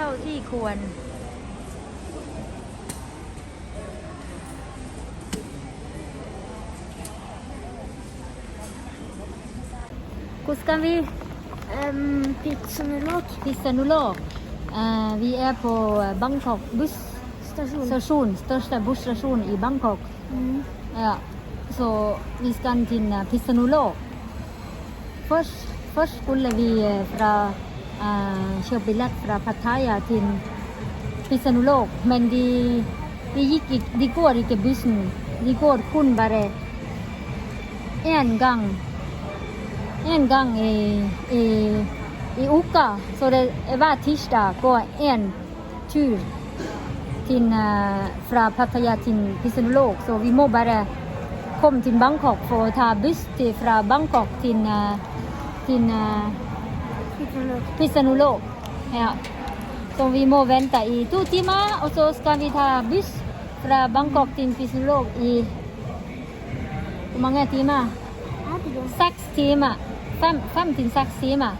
ท่าที่ควร Hvor skal vi? Um, Pitsenulok Pisanulok. Eh, vi er på Bangkok stasjon. busstasjon, største busstasjon i Bangkok. Mm. Ja, så vi skal til eh, Pisanulok. Først, først skulle vi เชลบิลัตประพัทยาทินพิษณุโลกแมนดีดียิกิดีกอริเกบิสนุดีกอรคุณบาเรเอ็นกังแอนกังเอเอเออุกะโซเดเอวาทิสตาก็แอนชื่อทินฟราพัทยาทินพิษณุโลกโซวิโมบาเรคมทินบังกอกโฟทาบิสติฟราบังกอกทินทิน พิษณุโลกนะครัตรงวีโมเวนตาอีทูติมาโอโซสกาวิทาบิสปราบังกอกทินพิษณุโลกอีกูมังไงทีมาซักทีมาฟัมฟัมทินแซักทีมา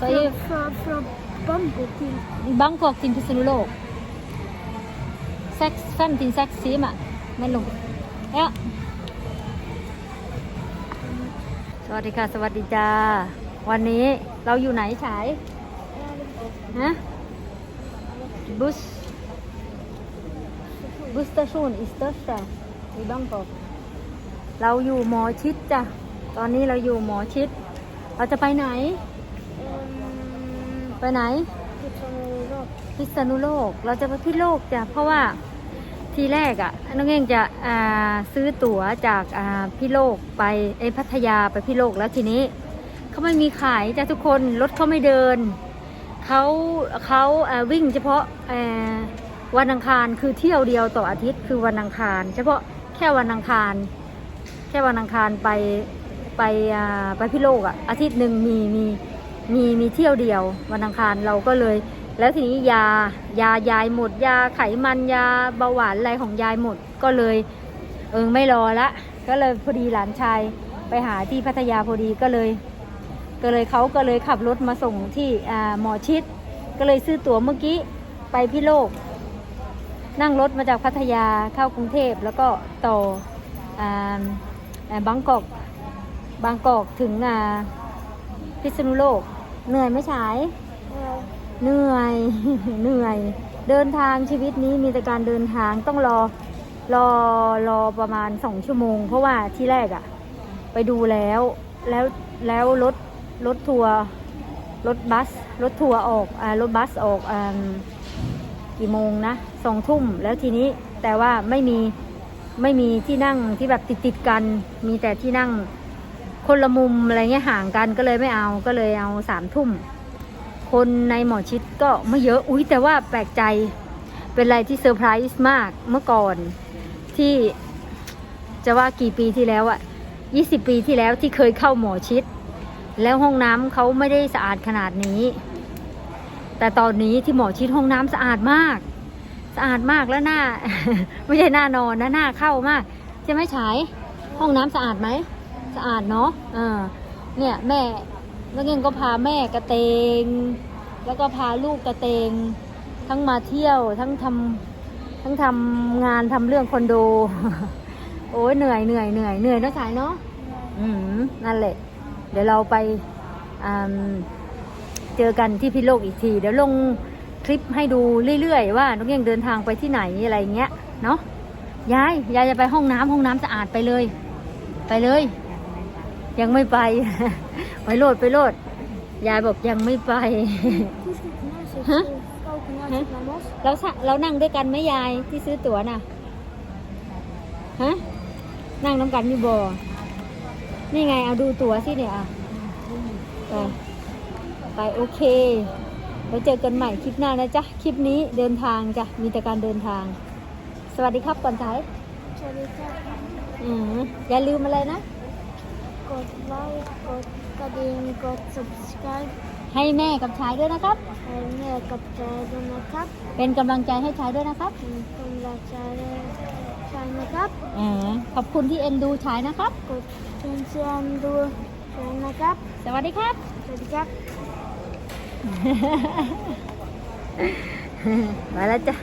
so if from from Bangkok to Bangkok to Pisanulok sex fam tin sex sim à men สวัสดีค่ะ สวัสดีจ้า วันนี้เราอยู่ไหนฉายฮะบุสบุสสเตชันอิสเตอร์สในบางกอกเราอยู่หมอชิดจ้ะ ตอนนี้เราอยู่หมอชิด เราจะไปไหน um, ไปไหน Pitsenulok. พิษณุโลก เราจะไปพิษโลกจ้ะ เพราะว่าทีแรกอะ่ะน้องเองจะอ่าซื้อตั๋วจากอ่าพี่โลกไปไอยพัทยาไปพี่โลกแล้วทีนี้ เขาไม่มีขายจ้ะทุกคนรถเขาไม่เดินเขาเขาวิ่งเฉพาะวันอังคารคือเที่ยวเดียวต่ออาทิตย์คือวันอังคาร เฉพาะแค่วันอังคาร แค่วันอังคารไปไปไปพี่โลกอะ่ะอาทิตย์หนึ่งมีมีมีมีเที่ยวเดียว วันอังคารเราก็เลย แล้วทีนี้ยายายายหมด ยาไขมันยาเบาหวานอะไรของยายหมดก็เลยเออไม่รอละก็เลยพอดีหลานชายไปหาที่พัทยาพอดีก็เลย ก็เลยเขาก็เลยขับรถมาส่งที่หมอชิด ก็เลยซื้อตั๋วเมื่อกี้ไปพี่โลก นั่งรถมาจากพัทยาเข้ากรุงเทพแล้วก็ต่ออาบางกอกบางกอกถึงพิษณุโลก เหนื่อยไหม่ฉายเหนื่อยเหนื่อย เดินทางชีวิตนี้มีแต่การเดินทางต้องรอรอรอประมาณสองชั่วโมง เพราะว่าที่แรกอะไปดูแล้วแล้วแล้วรถ รถทัวร์รถบัส รถทัวร์ออกอรถบัสออกอกี่โมงนะสองทุ่มแล้วทีนี้แต่ว่าไม่มีไม่มีที่นั่งที่แบบติดติดกัน มีแต่ที่นั่งคนละมุมอะไรเงี้ยห่างกันก็เลยไม่เอาก็เลยเอาสามทุ่ม คนในหมอชิดก็ไม่เยอะอุ้ยแต่ว่าแปลกใจเป็นอะไรที่เซอร์ไพรส์มากเมื่อก่อนที่จะว่ากี่ปีที่แล้วอะ20 ปีที่แล้วที่เคยเข้าหมอชิด แล้วห้องน้ำเขาไม่ได้สะอาดขนาดนี้ แต่ตอนนี้ที่หมอชิดห้องน้ำสะอาดมาก สะอาดมากแล้วหน้า ไม่ใช่หน้านอนนะหน้าเข้ามากใช่ไหมฉายห้องน้ำสะอาดไหมสะอาดเนาะเออเนี่ยแม่แล้วเงินก็พาแม่กระเตง แล้วก็พาลูกกระเตง ทั้งมาเที่ยวทั้งทำทั้งทำงานทำเรื่องคอนโด โอ้ยเหนื่อยเหนื่อยเหนื่อยเหนื่อยเนอะสายเนาะอืมนั่นแหละ เดี๋ยวเราไปเจอกันที่พิโลกอีกที เดี๋ยวลงคลิปให้ดูเรื่อยๆ ว่าน้องเองเดินทางไปที่ไหนอะไรเงี้ยเนาะยายยายจะไปห้องน้ำห้องน้ำสะอาดไปเลย ไปเลย ยังไม่ไปไปโลดไปโลดยายบอกยังไม่ไป Huh? Huh? Huh? เราเรานั่งด้วยกันไหมยายที่ซื้อตั๋วน่ะฮะนั่งน้ำกันมีบอ นี่ไงเอาดูตั๋วสิเนี่ยอะไปไปโอเคเราเจอกันใหม่คลิปหน้านะจ๊ะ คลิปนี้เดินทางจ้ะ มีแต่การเดินทาง สวัสดีครับก่อนท้ายสวัสดีครับอืมอย่าลืมอะไรนะ กดไลค์กดกระดิ่งกด subscribe ให้แม่กับชายด้วยนะครับ ให้แม่กับใจด้วยนะครับ เป็นกำลังใจให้ชายด้วยนะครับ เป็นกำลังใจด้วย ใช่นะครับอ่าขอบคุณที่เอ็นดูชายนะครับ กดเชิญเชียร์ดูใช่นะครับ สวัสดีครับ สวัสดีครับ มาแล้วจ้ะ